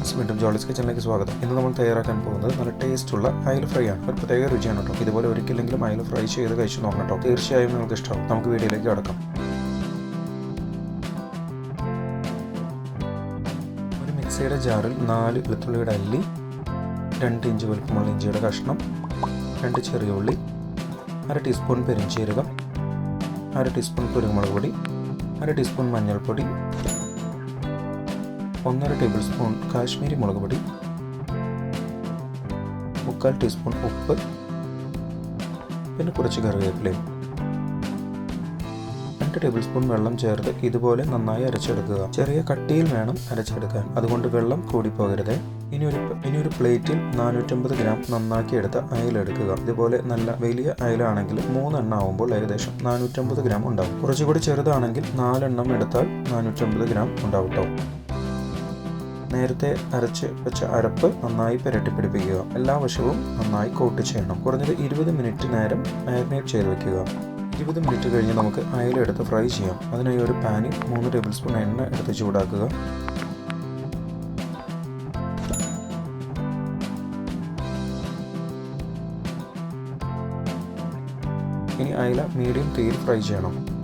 Friends വീണ്ടും ജോളിസ് കിച്ചണിലേക്ക് സ്വാഗതം. ഇന്ന് നമ്മൾ തയ്യാറാക്കാൻ പോകുന്നത് നല്ല ടേസ്റ്റുള്ള അയൽ ഫ്രൈ ആണ്. ഒരു പ്രത്യേക രുചിയാണ് കേട്ടോ. ഇതുപോലെ ഒരിക്കലെങ്കിലും അയൽ ഫ്രൈ ചെയ്ത് കഴിച്ചു നോക്കണം കേട്ടോ. തീർച്ചയായും നിങ്ങൾക്ക് ഇഷ്ടമാവും. നമുക്ക് വീഡിയോയിലേക്ക് കടക്കാം. ഒരു മിക്സിയുടെ ജാറിൽ നാല് വെളുത്തുള്ളിയുടെ അല്ലി രണ്ട് ഇഞ്ച് വലുപ്പമുള്ള ഇഞ്ചിയുടെ കഷ്ണം രണ്ട് ചെറിയ ഉള്ളി അര ടീസ്പൂൺ പെരിഞ്ചീരകം അര ടീസ്പൂൺ കുരുമുളക് പൊടി അര ടീസ്പൂൺ മഞ്ഞൾപ്പൊടി ഒന്നര ടേബിൾ സ്പൂൺ കാശ്മീരി മുളക് പൊടി മുക്കാൽ ടീസ്പൂൺ ഉപ്പ് പിന്നെ കുറച്ച് കറിവേപ്പിലയും. രണ്ട് ടേബിൾ സ്പൂൺ വെള്ളം ചേർത്ത് ഇതുപോലെ നന്നായി അരച്ചെടുക്കുക. ചെറിയ കട്ടിയിൽ വേണം അരച്ചെടുക്കാൻ. അതുകൊണ്ട് വെള്ളം കൂടിപ്പോകരുത്. ഇനി ഒരു ഇനി ഒരു പ്ലേറ്റിൽ നാനൂറ്റമ്പത് ഗ്രാം നന്നാക്കി എടുത്ത അയല എടുക്കുക. ഇതുപോലെ നല്ല വലിയ അയലാണെങ്കിൽ മൂന്നെണ്ണം ആവുമ്പോൾ ഏകദേശം നാനൂറ്റമ്പത് ഗ്രാം ഉണ്ടാവും. കുറച്ചുകൂടി ചെറുതാണെങ്കിൽ നാലെണ്ണം എടുത്താൽ നാനൂറ്റമ്പത് ഗ്രാം ഉണ്ടാവും നേരത്തെ അരച്ച് വെച്ച അരപ്പ് നന്നായി പുരട്ടി പിടിപ്പിക്കുക എല്ലാ വശവും നന്നായി കോട്ട് ചെയ്യണം. കുറഞ്ഞത് ഇരുപത് മിനിറ്റ് നേരം മാരിനേറ്റ് ചെയ്ത് വെക്കുക. ഇരുപത് മിനിറ്റ് കഴിഞ്ഞ് നമുക്ക് അയല എടുത്ത് ഫ്രൈ ചെയ്യാം. അതിനായി ഒരു പാനിൽ മൂന്ന് ടേബിൾ സ്പൂൺ എണ്ണ എടുത്ത് ചൂടാക്കുക. ഇനി അയല മീഡിയം തീയിൽ ഫ്രൈ ചെയ്യണം.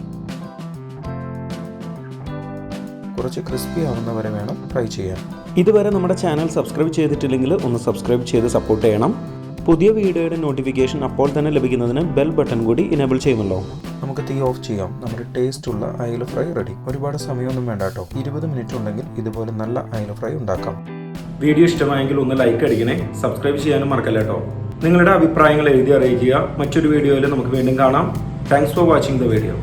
കുറച്ച് ക്രിസ്പി ആവുന്ന വരെ വേണം ഫ്രൈ ചെയ്യാൻ. ഇതുവരെ നമ്മുടെ ചാനൽ സബ്സ്ക്രൈബ് ചെയ്തിട്ടില്ലെങ്കിൽ ഒന്ന് സബ്സ്ക്രൈബ് ചെയ്ത് സപ്പോർട്ട് ചെയ്യണം. പുതിയ വീഡിയോയുടെ നോട്ടിഫിക്കേഷൻ അപ്പോൾ തന്നെ ലഭിക്കുന്നതിന് ബെൽ ബട്ടൺ കൂടി ഇനേബിൾ ചെയ്യുമല്ലോ. നമുക്ക് തീ ഓഫ് ചെയ്യാം. നമ്മുടെ ടേസ്റ്റ് ഉള്ള അയല ഫ്രൈ റെഡി ഒരുപാട് സമയമൊന്നും വേണ്ട കേട്ടോ. ഇരുപത് മിനിറ്റ് ഉണ്ടെങ്കിൽ ഇതുപോലെ നല്ല അയല ഫ്രൈ ഉണ്ടാക്കാം. വീഡിയോ ഇഷ്ടമായെങ്കിൽ ഒന്ന് ലൈക്ക് അടിക്കണേ. സബ്സ്ക്രൈബ് ചെയ്യാനും മറക്കല്ല കേട്ടോ. നിങ്ങളുടെ അഭിപ്രായങ്ങൾ എഴുതി അറിയിക്കുക. മറ്റൊരു വീഡിയോയിൽ നമുക്ക് വീണ്ടും കാണാം. Thanks for watching the video